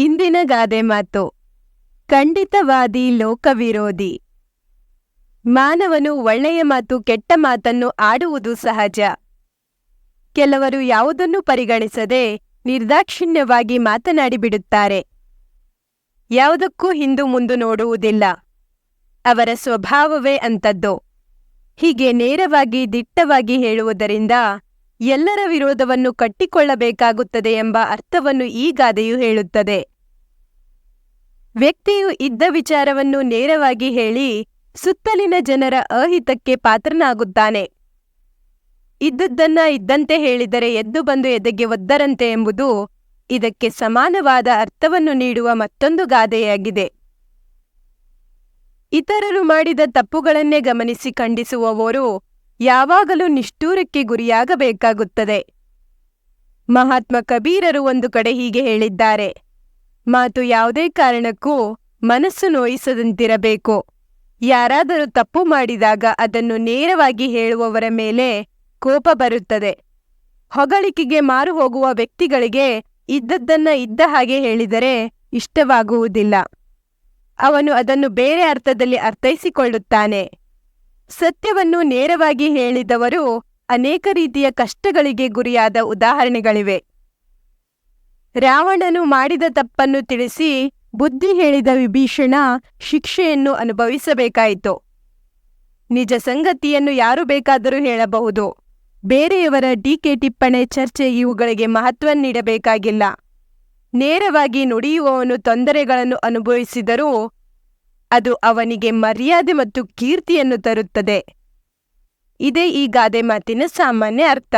ಇಂದಿನ ಗಾದೆ ಮಾತು. ಖಂಡಿತವಾದಿ ಲೋಕವಿರೋಧಿ. ಮಾನವನು ಒಳ್ಳೆಯ ಮಾತು ಕೆಟ್ಟ ಮಾತನ್ನು ಆಡುವುದು ಸಹಜ. ಕೆಲವರು ಯಾವುದನ್ನು ಪರಿಗಣಿಸದೆ ನಿರ್ದಾಕ್ಷಿಣ್ಯವಾಗಿ ಮಾತನಾಡಿಬಿಡುತ್ತಾರೆ ಯಾವುದಕ್ಕೂ ಹಿಂದು ಮುಂದು ನೋಡುವುದಿಲ್ಲ. ಅವರ ಸ್ವಭಾವವೇ ಅಂಥದ್ದು. ಹೀಗೆ ನೇರವಾಗಿ ದಿಟ್ಟವಾಗಿ ಹೇಳುವುದರಿಂದ ಎಲ್ಲರ ವಿರೋಧವನ್ನು ಕಟ್ಟಿಕೊಳ್ಳಬೇಕಾಗುತ್ತದೆ ಎಂಬ ಅರ್ಥವನ್ನು ಈ ಗಾದೆಯು ಹೇಳುತ್ತದೆ. ವ್ಯಕ್ತಿಯು ಇದ್ದ ವಿಚಾರವನ್ನು ನೇರವಾಗಿ ಹೇಳಿ ಸುತ್ತಲಿನ ಜನರ ಅಹಿತಕ್ಕೆ ಪಾತ್ರನಾಗುತ್ತಾನೆ. ಇದ್ದದ್ದನ್ನ ಇದ್ದಂತೆ ಹೇಳಿದರೆ ಎದ್ದು ಬಂದು ಎದೆಗೆ ಒದ್ದರಂತೆ ಎಂಬುದು ಇದಕ್ಕೆ ಸಮಾನವಾದ ಅರ್ಥವನ್ನು ನೀಡುವ ಮತ್ತೊಂದು ಗಾದೆಯಾಗಿದೆ. ಇತರರು ಮಾಡಿದ ತಪ್ಪುಗಳನ್ನೇ ಗಮನಿಸಿ ಖಂಡಿಸುವವರು ಯಾವಾಗಲೂ ನಿಷ್ಠೂರಕ್ಕೆ ಗುರಿಯಾಗಬೇಕಾಗುತ್ತದೆ. ಮಹಾತ್ಮ ಕಬೀರರು ಒಂದು ಕಡೆ ಹೀಗೆ ಹೇಳಿದ್ದಾರೆ. ಮಾತು ಯಾವುದೇ ಕಾರಣಕ್ಕೂ ಮನಸ್ಸು ನೋಯಿಸದಂತಿರಬೇಕು. ಯಾರಾದರೂ ತಪ್ಪು ಮಾಡಿದಾಗ ಅದನ್ನು ನೇರವಾಗಿ ಹೇಳುವವರ ಮೇಲೆ ಕೋಪ ಬರುತ್ತದೆ. ಹೊಗಳಿಕೆಗೆ ಮಾರು ಹೋಗುವ ವ್ಯಕ್ತಿಗಳಿಗೆ ಇದ್ದದ್ದನ್ನ ಇದ್ದ ಹಾಗೆ ಹೇಳಿದರೆ ಇಷ್ಟವಾಗುವುದಿಲ್ಲ. ಅವನು ಅದನ್ನು ಬೇರೆ ಅರ್ಥದಲ್ಲಿ ಅರ್ಥೈಸಿಕೊಳ್ಳುತ್ತಾನೆ. ಸತ್ಯವನ್ನು ನೇರವಾಗಿ ಹೇಳಿದವರು ಅನೇಕ ರೀತಿಯ ಕಷ್ಟಗಳಿಗೆ ಗುರಿಯಾದ ಉದಾಹರಣೆಗಳಿವೆ. ರಾವಣನು ಮಾಡಿದ ತಪ್ಪನ್ನು ತಿಳಿಸಿ ಬುದ್ಧಿ ಹೇಳಿದ ವಿಭೀಷಣ ಶಿಕ್ಷೆಯನ್ನು ಅನುಭವಿಸಬೇಕಾಯಿತು. ನಿಜ ಸಂಗತಿಯನ್ನು ಯಾರು ಬೇಕಾದರೂ ಹೇಳಬಹುದು. ಬೇರೆಯವರ ಟೀಕೆ ಟಿಪ್ಪಣೆ ಚರ್ಚೆ ಇವುಗಳಿಗೆ ಮಹತ್ವ ನೀಡಬೇಕಾಗಿಲ್ಲ. ನೇರವಾಗಿ ನುಡಿಯುವವನು ತೊಂದರೆಗಳನ್ನು ಅನುಭವಿಸಿದರೂ ಅದು ಅವನಿಗೆ ಮರ್ಯಾದೆ ಮತ್ತು ಕೀರ್ತಿಯನ್ನು ತರುತ್ತದೆ. ಇದೇ ಈ ಗಾದೆ ಮಾತಿನ ಸಾಮಾನ್ಯ ಅರ್ಥ.